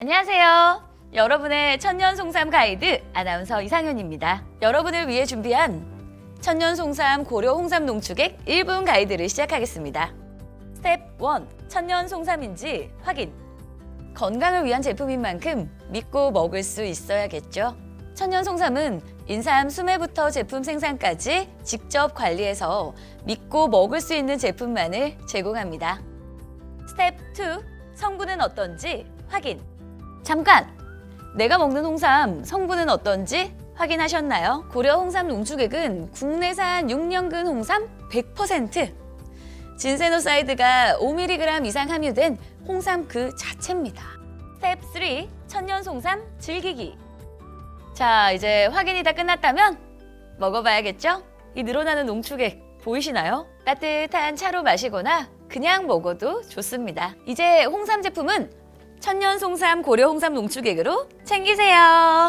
안녕하세요. 여러분의 천년 송삼 가이드 아나운서 이상현입니다. 여러분을 위해 준비한 천년 송삼 고려 홍삼 농축액 1분 가이드를 시작하겠습니다. 스텝 1. 천년 송삼인지 확인. 건강을 위한 제품인 만큼 믿고 먹을 수 있어야겠죠. 천년 송삼은 인삼 수매부터 제품 생산까지 직접 관리해서 믿고 먹을 수 있는 제품만을 제공합니다. 스텝 2. 성분은 어떤지 확인. 잠깐! 내가 먹는 홍삼 성분은 어떤지 확인하셨나요? 고려 홍삼 농축액은 국내산 6년근 홍삼 100%! 진세노사이드가 5mg 이상 함유된 홍삼 그 자체입니다. 스텝 3. 천년 송삼 즐기기. 자, 이제 확인이 다 끝났다면 먹어봐야겠죠? 이 늘어나는 농축액 보이시나요? 따뜻한 차로 마시거나 그냥 먹어도 좋습니다. 이제 홍삼 제품은 천년 송삼 고려 홍삼 농축액으로 챙기세요.